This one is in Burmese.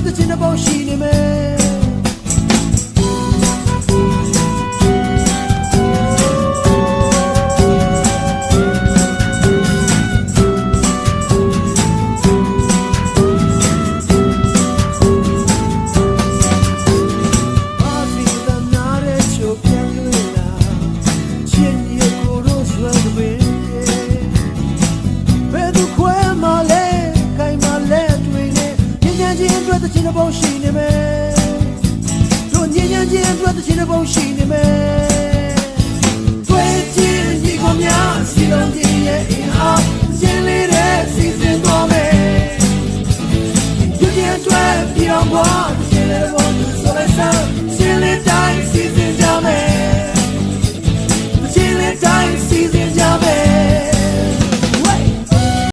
အတွက်တစ်ချင်းတစ်ပုံရှိနေမယ်အာစီတနာရဲ့ချိုပြန်လို့လာချင်း အတွက်တစ်ချင်းတစ်ပုံရှိနေမယ်တို့ညဉ့်ညံ့ချင်းအတွက်တစ်ချင်းတစ်ပုံရှိနေမယ်တွေ့ချင်းဒီကိုများစီလုံးကြီးရဲ့အင်အားရှင်းလေးတဲ့စီစဉ်သွားမယ် You can try, you don't want